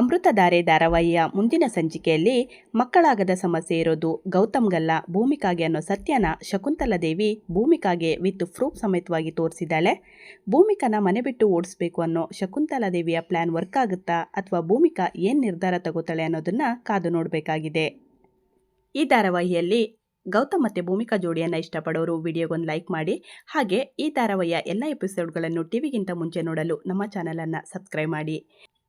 ಅಮೃತಧಾರೆ ಧಾರಾವಾಹಿಯ ಮುಂದಿನ ಸಂಚಿಕೆಯಲ್ಲಿ ಮಕ್ಕಳಾಗದ ಸಮಸ್ಯೆ ಇರೋದು ಗೌತಮ್ಗಲ್ಲ ಭೂಮಿಕಾಗೆ ಅನ್ನೋ ಸತ್ಯನ ಶಕುಂತಲಾ ದೇವಿ ಭೂಮಿಕಾಗೆ ವಿತ್ ಪ್ರೂಫ್ ಸಮೇತವಾಗಿ ತೋರಿಸಿದ್ದಾಳೆ. ಭೂಮಿಕನ ಮನೆ ಬಿಟ್ಟು ಓಡಿಸ್ಬೇಕು ಅನ್ನೋ ಶಕುಂತಲಾ ದೇವಿಯ ಪ್ಲ್ಯಾನ್ ವರ್ಕ್ ಆಗುತ್ತಾ ಅಥವಾ ಭೂಮಿಕಾ ಏನು ನಿರ್ಧಾರ ತಗೋತಾಳೆ ಅನ್ನೋದನ್ನು ಕಾದು ನೋಡಬೇಕಾಗಿದೆ. ಈ ಧಾರಾವಾಹಿಯಲ್ಲಿ ಗೌತಮ್ ಮತ್ತು ಭೂಮಿಕಾ ಜೋಡಿಯನ್ನು ಇಷ್ಟಪಡೋರು ವಿಡಿಯೋಗೊಂದು ಲೈಕ್ ಮಾಡಿ, ಹಾಗೆ ಈ ಧಾರಾವಾಹಿಯ ಎಲ್ಲ ಎಪಿಸೋಡ್ಗಳನ್ನು ಟಿವಿಗಿಂತ ಮುಂಚೆ ನೋಡಲು ನಮ್ಮ ಚಾನಲನ್ನು ಸಬ್ಸ್ಕ್ರೈಬ್ ಮಾಡಿ.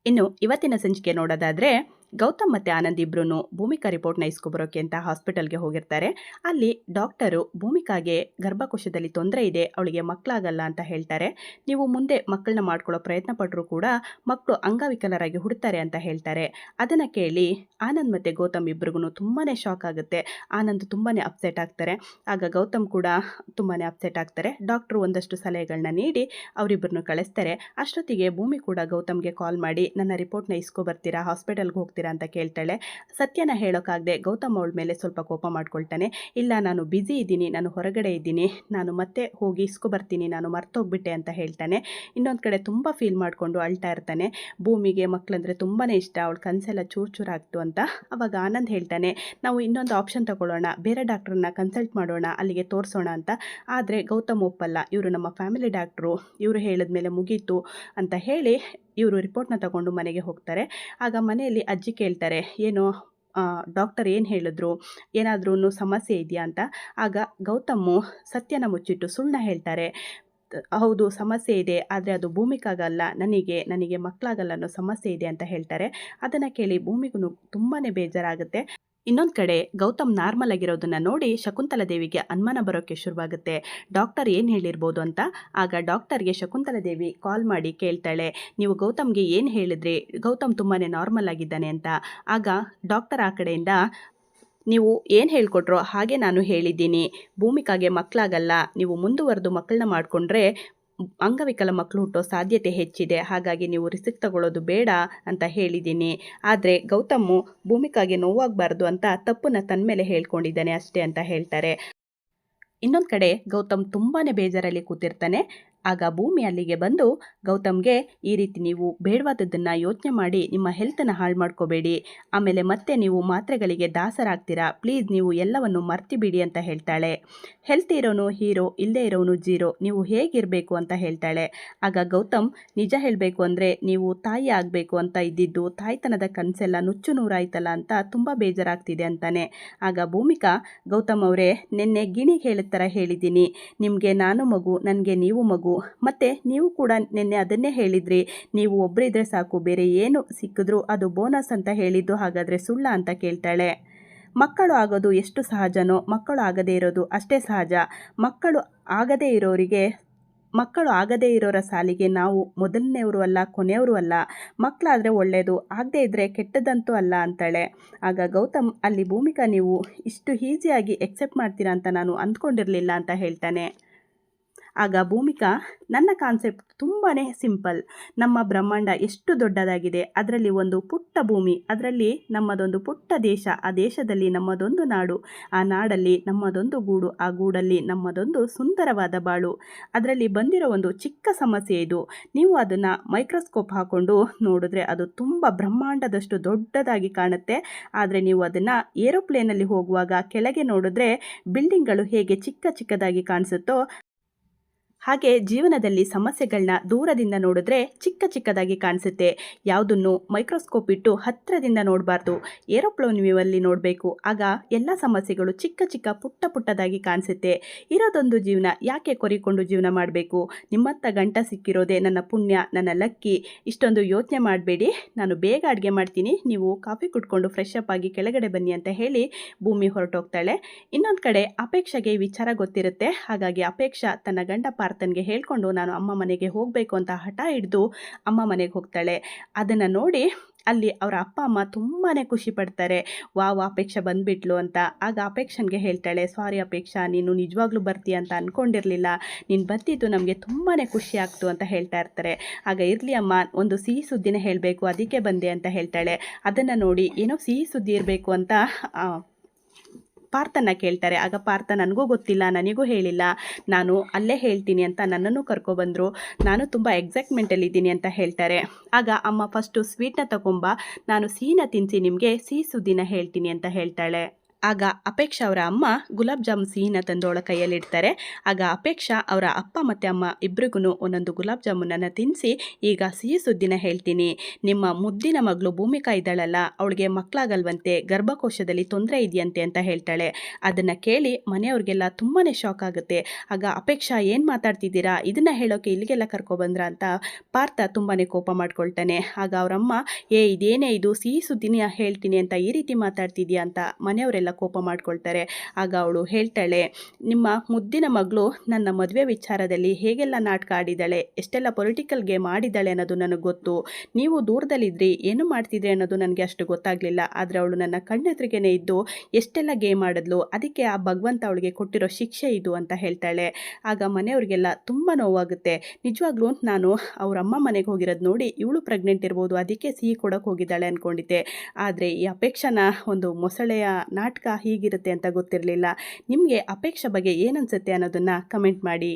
ಇನ್ನು ಇವತ್ತಿನ ಸಂಚಿಕೆ ನೋಡೋದಾದರೆ ಗೌತಮ್ ಮತ್ತು ಆನಂದ್ ಇಬ್ಬರೂ ಭೂಮಿಕಾ ರಿಪೋರ್ಟ್ನ ಇಸ್ಕೊಬರೋಕೆ ಅಂತ ಹಾಸ್ಪಿಟಲ್ಗೆ ಹೋಗಿರ್ತಾರೆ. ಅಲ್ಲಿ ಡಾಕ್ಟರು ಭೂಮಿಕಾಗೆ ಗರ್ಭಕೋಶದಲ್ಲಿ ತೊಂದರೆ ಇದೆ, ಅವಳಿಗೆ ಮಕ್ಕಳಾಗಲ್ಲ ಅಂತ ಹೇಳ್ತಾರೆ. ನೀವು ಮುಂದೆ ಮಕ್ಕಳನ್ನ ಮಾಡ್ಕೊಳ್ಳೋ ಪ್ರಯತ್ನ ಪಟ್ಟರೂ ಕೂಡ ಮಕ್ಕಳು ಅಂಗವಿಕಲರಾಗಿ ಹುಡ್ತಾರೆ ಅಂತ ಹೇಳ್ತಾರೆ. ಅದನ್ನು ಕೇಳಿ ಆನಂದ್ ಮತ್ತು ಗೌತಮ್ ಇಬ್ರಿಗೂ ತುಂಬಾ ಶಾಕ್ ಆಗುತ್ತೆ. ಆನಂದ್ ತುಂಬಾ ಅಪ್ಸೆಟ್ ಆಗ್ತಾರೆ. ಆಗ ಗೌತಮ್ ಕೂಡ ತುಂಬಾ ಅಪ್ಸೆಟ್ ಆಗ್ತಾರೆ. ಡಾಕ್ಟ್ರು ಒಂದಷ್ಟು ಸಲಹೆಗಳನ್ನ ನೀಡಿ ಅವರಿಬ್ಬರನ್ನು ಕಳಿಸ್ತಾರೆ. ಅಷ್ಟೊತ್ತಿಗೆ ಭೂಮಿ ಕೂಡ ಗೌತಮ್ಗೆ ಕಾಲ್ ಮಾಡಿ, ನನ್ನ ರಿಪೋರ್ಟ್ನ ಇಸ್ಕೊ ಬರ್ತೀರಾ ಹಾಸ್ಪಿಟಲ್ಗೆ ಹೋಗ್ತೀರಾ ಅಂತ ಕೇಳ್ತಾಳೆ. ಸತ್ಯನ ಹೇಳೋಕ್ಕಾಗದೆ ಗೌತಮ್ ಅವಳ ಮೇಲೆ ಸ್ವಲ್ಪ ಕೋಪ ಮಾಡ್ಕೊಳ್ತಾನೆ. ಇಲ್ಲ, ನಾನು ಬ್ಯುಸಿ ಇದ್ದೀನಿ, ನಾನು ಹೊರಗಡೆ ಇದ್ದೀನಿ, ನಾನು ಮತ್ತೆ ಹೋಗಿ ಇಸ್ಕೊ ಬರ್ತೀನಿ, ನಾನು ಮರ್ತೋಗ್ಬಿಟ್ಟೆ ಅಂತ ಹೇಳ್ತಾನೆ. ಇನ್ನೊಂದು ಕಡೆ ತುಂಬ ಫೀಲ್ ಮಾಡಿಕೊಂಡು ಅಳ್ತಾ ಇರ್ತಾನೆ. ಭೂಮಿಗೆ ಮಕ್ಕಳಂದ್ರೆ ತುಂಬಾ ಇಷ್ಟ, ಅವಳ ಕನಸೆಲ್ಲ ಚೂರು ಚೂರಾಗ್ತು ಅಂತ ಅವಾಗ ಆನಂದ್ ಹೇಳ್ತಾನೆ, ನಾವು ಇನ್ನೊಂದು ಆಪ್ಷನ್ ತಗೊಳ್ಳೋಣ, ಬೇರೆ ಡಾಕ್ಟ್ರನ್ನ ಕನ್ಸಲ್ಟ್ ಮಾಡೋಣ, ಅಲ್ಲಿಗೆ ತೋರಿಸೋಣ ಅಂತ. ಆದರೆ ಗೌತಮ್ ಒಪ್ಪಲ್ಲ, ಇವರು ನಮ್ಮ ಫ್ಯಾಮಿಲಿ ಡಾಕ್ಟ್ರು, ಇವರು ಹೇಳಿದ್ಮೇಲೆ ಮುಗೀತು ಅಂತ ಹೇಳಿ ಇವರು ರಿಪೋರ್ಟ್ನ ತಗೊಂಡು ಮನೆಗೆ ಹೋಗ್ತಾರೆ. ಆಗ ಮನೆಯಲ್ಲಿ ಅಜ್ಜಿ ಕೇಳ್ತಾರೆ, ಏನು ಡಾಕ್ಟರ್ ಏನು ಹೇಳಿದ್ರು? ಏನಾದ್ರೂ ಸಮಸ್ಯೆ ಇದೆಯಾ? ಅಂತ. ಆಗ ಗೌತಮ್ಮು ಸತ್ಯನ ಮುಚ್ಚಿಟ್ಟು ಸುಳ್ಳ ಹೇಳ್ತಾರೆ, ಹೌದು, ಸಮಸ್ಯೆ ಇದೆ, ಆದರೆ ಅದು ಭೂಮಿಕಾಗಲ್ಲ, ನನಗೆ ನನಗೆ ಮಕ್ಕಳಾಗಲ್ಲ ಅನ್ನೋ ಸಮಸ್ಯೆ ಇದೆ ಅಂತ ಹೇಳ್ತಾರೆ. ಅದನ್ನು ಕೇಳಿ ಭೂಮಿಗೂ ತುಂಬಾ ಬೇಜಾರಾಗುತ್ತೆ. ಇನ್ನೊಂದು ಕಡೆ ಗೌತಮ್ ನಾರ್ಮಲ್ ಆಗಿರೋದನ್ನ ನೋಡಿ ಶಕುಂತಲ ದೇವಿಗೆ ಅನುಮಾನ ಬರೋಕ್ಕೆ ಶುರುವಾಗುತ್ತೆ. ಡಾಕ್ಟರ್ ಏನು ಹೇಳಿರ್ಬೋದು ಅಂತ? ಆಗ ಡಾಕ್ಟರ್ಗೆ ಶಕುಂತಲ ದೇವಿ ಕಾಲ್ ಮಾಡಿ ಕೇಳ್ತಾಳೆ, ನೀವು ಗೌತಮ್ಗೆ ಏನು ಹೇಳಿದ್ರಿ? ಗೌತಮ್ ತುಂಬಾ ನಾರ್ಮಲ್ ಆಗಿದ್ದಾನೆ ಅಂತ. ಆಗ ಡಾಕ್ಟರ್ ಆ ಕಡೆಯಿಂದ, ನೀವು ಏನು ಹೇಳ್ಕೊಟ್ರೋ ಹಾಗೆ ನಾನು ಹೇಳಿದ್ದೀನಿ. ಭೂಮಿಕಾಗೆ ಮಕ್ಕಳಾಗಲ್ಲ. ನೀವು ಮುಂದುವರೆದು ಮಕ್ಕಳನ್ನ ಮಾಡಿಕೊಂಡ್ರೆ ಅಂಗವಿಕಲ ಮಕ್ಕಳು ಹುಟ್ಟೋ ಸಾಧ್ಯತೆ ಹೆಚ್ಚಿದೆ, ಹಾಗಾಗಿ ನೀವು ರಿಸ್ಕ್ ತಗೊಳ್ಳೋದು ಬೇಡ ಅಂತ ಹೇಳಿದ್ದೀನಿ. ಆದರೆ ಗೌತಮ್ಮು ಭೂಮಿಕಾಗೆ ನೋವಾಗಬಾರ್ದು ಅಂತ ತಪ್ಪನ್ನ ತನ್ನ ಮೇಲೆ ಹೇಳ್ಕೊಂಡಿದ್ದಾನೆ ಅಷ್ಟೇ ಅಂತ ಹೇಳ್ತಾರೆ. ಇನ್ನೊಂದು ಕಡೆ ಗೌತಮ್ ತುಂಬಾ ಬೇಜಾರಲ್ಲಿ ಕೂತಿರ್ತಾನೆ. ಆಗ ಭೂಮಿ ಅಲ್ಲಿಗೆ ಬಂದು, ಗೌತಮ್ಗೆ, ಈ ರೀತಿ ನೀವು ಬೇಡವಾದದ್ದನ್ನು ಯೋಚನೆ ಮಾಡಿ ನಿಮ್ಮ ಹೆಲ್ತನ್ನು ಹಾಳು ಮಾಡ್ಕೋಬೇಡಿ. ಆಮೇಲೆ ಮತ್ತೆ ನೀವು ಮಾತ್ರೆಗಳಿಗೆ ದಾಸರಾಗ್ತೀರಾ? ಪ್ಲೀಸ್ ನೀವು ಎಲ್ಲವನ್ನು ಮರ್ತಿಬಿಡಿ, ಅಂತ ಹೇಳ್ತಾಳೆ. ಹೆಲ್ತ್ ಇರೋನು ಹೀರೋ ಇಲ್ಲದೇ ಇರೋನು ಜೀರೋ. ನೀವು ಹೇಗಿರಬೇಕು ಅಂತ ಹೇಳ್ತಾಳೆ. ಆಗ ಗೌತಮ್, ನಿಜ ಹೇಳಬೇಕು ಅಂದರೆ ನೀವು ತಾಯಿ ಆಗಬೇಕು ಅಂತ ಇದ್ದಿದ್ದು, ತಾಯ್ತನದ ಕನಸೆಲ್ಲ ನುಚ್ಚು ನೂರಾಯ್ತಲ್ಲ ಅಂತ ತುಂಬ ಬೇಜಾರಾಗ್ತಿದೆ ಅಂತಾನೆ. ಆಗ ಭೂಮಿಕಾ, ಗೌತಮ್ ಅವರೇ, ನಿನ್ನೆ ಗಿಣಿ ಹೇಳಿದ ಥರ ಹೇಳಿದ್ದೀನಿ. ನಿಮಗೆ ನಾನು ಮಗು, ನನಗೆ ನೀವು ಮಗು. ಮತ್ತು ನೀವು ಕೂಡ ನಿನ್ನೆ ಅದನ್ನೇ ಹೇಳಿದ್ರಿ. ನೀವು ಒಬ್ಬರಿದ್ರೆ ಸಾಕು, ಬೇರೆ ಏನು ಸಿಕ್ಕಿದ್ರೂ ಅದು ಬೋನಸ್ ಅಂತ ಹೇಳಿದ್ದು, ಹಾಗಾದರೆ ಸುಳ್ಳ ಅಂತ ಕೇಳ್ತಾಳೆ. ಮಕ್ಕಳು ಆಗೋದು ಎಷ್ಟು ಸಹಜನೋ, ಮಕ್ಕಳು ಆಗದೇ ಇರೋದು ಅಷ್ಟೇ ಸಹಜ. ಮಕ್ಕಳು ಆಗದೇ ಇರೋರಿಗೆ, ಮಕ್ಕಳು ಆಗದೇ ಇರೋರ ಸಾಲಿಗೆ ನಾವು ಮೊದಲನೆಯವರು ಅಲ್ಲ, ಕೊನೆಯವರು ಅಲ್ಲ. ಮಕ್ಕಳಾದರೆ ಒಳ್ಳೆಯದು ಆಗದೇ ಇದ್ದರೆ ಕೆಟ್ಟದಂತೂ ಅಲ್ಲ ಅಂತಾಳೆ. ಆಗ ಗೌತಮ್ ಅಲ್ಲಿ ಭೂಮಿಕಾ, ನೀವು ಇಷ್ಟು ಈಸಿಯಾಗಿ ಎಕ್ಸೆಪ್ಟ್ ಮಾಡ್ತೀರಾ ಅಂತ ನಾನು ಅಂದ್ಕೊಂಡಿರಲಿಲ್ಲ ಅಂತ ಹೇಳ್ತಾನೆ. ಆಗ ಭೂಮಿಕಾ, ನನ್ನ ಕಾನ್ಸೆಪ್ಟ್ ತುಂಬಾ ಸಿಂಪಲ್ ನಮ್ಮ ಬ್ರಹ್ಮಾಂಡ ಎಷ್ಟು ದೊಡ್ಡದಾಗಿದೆ, ಅದರಲ್ಲಿ ಒಂದು ಪುಟ್ಟ ಭೂಮಿ, ಅದರಲ್ಲಿ ನಮ್ಮದೊಂದು ಪುಟ್ಟ ದೇಶ, ಆ ದೇಶದಲ್ಲಿ ನಮ್ಮದೊಂದು ನಾಡು, ಆ ನಾಡಲ್ಲಿ ನಮ್ಮದೊಂದು ಗೂಡು, ಆ ಗೂಡಲ್ಲಿ ನಮ್ಮದೊಂದು ಸುಂದರವಾದ ಬಾಳು. ಅದರಲ್ಲಿ ಬಂದಿರೋ ಒಂದು ಚಿಕ್ಕ ಸಮಸ್ಯೆ ಇದು. ನೀವು ಅದನ್ನು ಮೈಕ್ರೋಸ್ಕೋಪ್ ಹಾಕ್ಕೊಂಡು ನೋಡಿದ್ರೆ ಅದು ತುಂಬ ಬ್ರಹ್ಮಾಂಡದಷ್ಟು ದೊಡ್ಡದಾಗಿ ಕಾಣುತ್ತೆ. ಆದರೆ ನೀವು ಅದನ್ನು ಏರೋಪ್ಲೇನಲ್ಲಿ ಹೋಗುವಾಗ ಕೆಳಗೆ ನೋಡಿದ್ರೆ ಬಿಲ್ಡಿಂಗ್ಗಳು ಹೇಗೆ ಚಿಕ್ಕ ಚಿಕ್ಕದಾಗಿ ಕಾಣಿಸುತ್ತೋ ಹಾಗೆ ಜೀವನದಲ್ಲಿ ಸಮಸ್ಯೆಗಳನ್ನ ದೂರದಿಂದ ನೋಡಿದ್ರೆ ಚಿಕ್ಕ ಚಿಕ್ಕದಾಗಿ ಕಾಣಿಸುತ್ತೆ. ಯಾವುದನ್ನು ಮೈಕ್ರೋಸ್ಕೋಪ್ ಇಟ್ಟು ಹತ್ತಿರದಿಂದ ನೋಡಬಾರ್ದು. ವ್ಯೂ ಅಲ್ಲಿ ನೋಡಬೇಕು. ಆಗ ಎಲ್ಲ ಸಮಸ್ಯೆಗಳು ಚಿಕ್ಕ ಚಿಕ್ಕ ಪುಟ್ಟ ಪುಟ್ಟದಾಗಿ ಕಾಣಿಸುತ್ತೆ. ಇರೋದೊಂದು ಜೀವನ ಯಾಕೆ ಕೊರಿಕೊಂಡು ಜೀವನ ಮಾಡಬೇಕು? ನಿಮ್ಮತ್ತ ಗಂಟ ಸಿಕ್ಕಿರೋದೇ ನನ್ನ ಪುಣ್ಯ, ನನ್ನ ಲಕ್ಕಿ. ಇಷ್ಟೊಂದು ಯೋಚನೆ ಮಾಡಬೇಡಿ. ನಾನು ಬೇಗ ಅಡುಗೆ ಮಾಡ್ತೀನಿ. ನೀವು ಕಾಫಿ ಕುಟ್ಕೊಂಡು ಫ್ರೆಶ್ ಅಪ್ ಆಗಿ ಕೆಳಗಡೆ ಬನ್ನಿ ಅಂತ ಹೇಳಿ ಭೂಮಿ ಹೊರಟೋಗ್ತಾಳೆ. ಇನ್ನೊಂದು ಕಡೆ ಅಪೇಕ್ಷೆಗೆ ವಿಚಾರ ಗೊತ್ತಿರುತ್ತೆ. ಹಾಗಾಗಿ ಅಪೇಕ್ಷಾ ತನ್ನ ಗಂಡ ಪಾರ್ಥನ್ಗೆ ಹೇಳ್ಕೊಂಡು ನಾನು ಅಮ್ಮ ಮನೆಗೆ ಹೋಗಬೇಕು ಅಂತ ಹಠ ಹಿಡಿದು ಅಮ್ಮ ಮನೆಗೆ ಹೋಗ್ತಾಳೆ. ಅದನ್ನು ನೋಡಿ ಅಲ್ಲಿ ಅವರ ಅಪ್ಪ, ಅಮ್ಮ ತುಂಬಾ ಖುಷಿ ಪಡ್ತಾರೆ. ವಾವ್, ಅಪೇಕ್ಷಾ ಬಂದುಬಿಟ್ಲು ಅಂತ. ಆಗ ಅಪೇಕ್ಷನ್ಗೆ ಹೇಳ್ತಾಳೆ ಸಾರಿ ಅಪೇಕ್ಷಾ, ನೀನು ನಿಜವಾಗ್ಲೂ ಬರ್ತೀಯ ಅಂತ ಅಂದ್ಕೊಂಡಿರಲಿಲ್ಲ ನೀನು ಬರ್ತಿದ್ದು ನಮಗೆ ತುಂಬಾ ಖುಷಿ ಆಗ್ತು ಅಂತ ಹೇಳ್ತಾ ಇರ್ತಾರೆ. ಆಗ ಇರಲಿ ಅಮ್ಮ, ಒಂದು ಸಿಹಿ ಸುದ್ದಿನ ಹೇಳಬೇಕು, ಅದಕ್ಕೆ ಬಂದೆ ಅಂತ ಹೇಳ್ತಾಳೆ. ಅದನ್ನು ನೋಡಿ ಏನೋ ಸಿಹಿ ಸುದ್ದಿ ಇರಬೇಕು ಅಂತ ಪಾರ್ಥನ ಕೇಳ್ತಾರೆ, ಆಗ ಪಾರ್ಥ ನನಗೂ ಗೊತ್ತಿಲ್ಲ, ನನಗೂ ಹೇಳಿಲ್ಲ. ನಾನು ಅಲ್ಲೇ ಹೇಳ್ತೀನಿ ಅಂತ ನನ್ನನ್ನು ಕರ್ಕೊಬಂದರು. ನಾನು ತುಂಬ ಎಕ್ಸೈಟ್ಮೆಂಟಲ್ಲಿದ್ದೀನಿ ಅಂತ ಹೇಳ್ತಾರೆ. ಆಗ ಅಮ್ಮ ಫಸ್ಟು ಸ್ವೀಟ್ನ ತಗೊಂಬ, ನಾನು ಸಿಹಿನ ತಿನ್ನಿಸಿ ನಿಮಗೆ ಸಿಹಿ ಸುದ್ದಿನ ಹೇಳ್ತೀನಿ ಅಂತ ಹೇಳ್ತಾಳೆ. ಆಗ ಅಪೇಕ್ಷಾ ಅವರ ಅಮ್ಮ ಗುಲಾಬ್ ಜಾಮ್ ಸಿಹಿನ ತಂದೋಳ ಕೈಯಲ್ಲಿಡ್ತಾರೆ. ಆಗ ಅಪೇಕ್ಷಾ ಅವರ ಅಪ್ಪ ಮತ್ತು ಅಮ್ಮ ಇಬ್ಬರಿಗೂ ಒಂದೊಂದು ಗುಲಾಬ್ ಜಾಮೂನನ್ನು ತಿನ್ನಿಸಿ ಈಗ ಸಿಹಿ ಸುದ್ದಿನ ಹೇಳ್ತೀನಿ. ನಿಮ್ಮ ಮುದ್ದಿನ ಮಗಳು ಭೂಮಿಕಾ ಇದ್ದಾಳಲ್ಲ, ಅವಳಿಗೆ ಮಕ್ಕಳಾಗಲ್ವಂತೆ ಗರ್ಭಕೋಶದಲ್ಲಿ ತೊಂದರೆ ಇದೆಯಂತೆ ಅಂತ ಹೇಳ್ತಾಳೆ. ಅದನ್ನು ಕೇಳಿ ಮನೆಯವ್ರಿಗೆಲ್ಲ ತುಂಬಾ ಶಾಕ್ ಆಗುತ್ತೆ. ಆಗ ಅಪೇಕ್ಷಾ, ಏನು ಮಾತಾಡ್ತಿದ್ದೀರಾ? ಇದನ್ನು ಹೇಳೋಕೆ ಇಲ್ಲಿಗೆಲ್ಲ ಕರ್ಕೊಬಂದ್ರ? ಅಂತ ಪಾರ್ಥ ತುಂಬಾ ಕೋಪ ಮಾಡ್ಕೊಳ್ತಾನೆ. ಆಗ ಅವರಮ್ಮ ಏ, ಇದೇನೇ ಇದು? ಸಿಹಿ ಸುದ್ದಿನ ಹೇಳ್ತೀನಿ ಅಂತ ಈ ರೀತಿ ಮಾತಾಡ್ತಿದ್ಯಾ? ಅಂತ ಮನೆಯವರೆಲ್ಲ ಕೋಪ ಮಾಡ್ಕೊಳ್ತಾರೆ. ಆಗ ಅವಳು ಹೇಳ್ತಾಳೆ, ನಿಮ್ಮ ಮುದ್ದಿನ ಮಗಳು ನನ್ನ ಮದುವೆ ವಿಚಾರದಲ್ಲಿ ಹೇಗೆಲ್ಲ ನಾಟಕ ಆಡಿದ್ದಾಳೆ, ಎಷ್ಟೆಲ್ಲ ಪೊಲಿಟಿಕಲ್ ಗೇಮ್ ಆಡಿದ್ದಾಳೆ ಅನ್ನೋದು ನನಗೆ ಗೊತ್ತು. ನೀವು ದೂರದಲ್ಲಿದ್ರಿ, ಏನು ಮಾಡ್ತಿದ್ರಿ ಅನ್ನೋದು ನನಗೆ ಅಷ್ಟು ಗೊತ್ತಾಗಲಿಲ್ಲ. ಆದರೆ ಅವಳು ನನ್ನ ಕಣ್ಣೆದುರಿಗೇನೆ ಇದ್ದು ಎಷ್ಟೆಲ್ಲ ಗೇಮ್ ಆಡಿದ್ಲು, ಅದಕ್ಕೆ ಆ ಭಗವಂತ ಅವಳಿಗೆ ಕೊಟ್ಟಿರೋ ಶಿಕ್ಷೆ ಇದು ಅಂತ ಹೇಳ್ತಾಳೆ. ಆಗ ಮನೆಯವ್ರಿಗೆಲ್ಲ ತುಂಬ ನೋವಾಗುತ್ತೆ. ನಿಜವಾಗ್ಲೂ ನಾನು ಅವ್ರ ಅಮ್ಮ ಮನೆಗೆ ಹೋಗಿರೋದು ನೋಡಿ ಇವಳು ಪ್ರೆಗ್ನೆಂಟ್ ಇರ್ಬೋದು, ಅದಕ್ಕೆ ಸಿಹಿ ಕೊಡೋಕೆ ಹೋಗಿದ್ದಾಳೆ ಅಂದ್ಕೊಂಡಿದ್ದೆ ಆದರೆ ಈ ಅಪೇಕ್ಷನ ಒಂದು ಮೊಸಳೆಯ ನಾಟಕ ಹೀಗಿರುತ್ತೆ ಅಂತ ಗೊತ್ತಿರಲಿಲ್ಲ. ನಿಮಗೆ ಅಪೇಕ್ಷೆ ಬಗ್ಗೆ ಏನನ್ಸುತ್ತೆ ಅನ್ನೋದನ್ನು ಕಮೆಂಟ್ ಮಾಡಿ.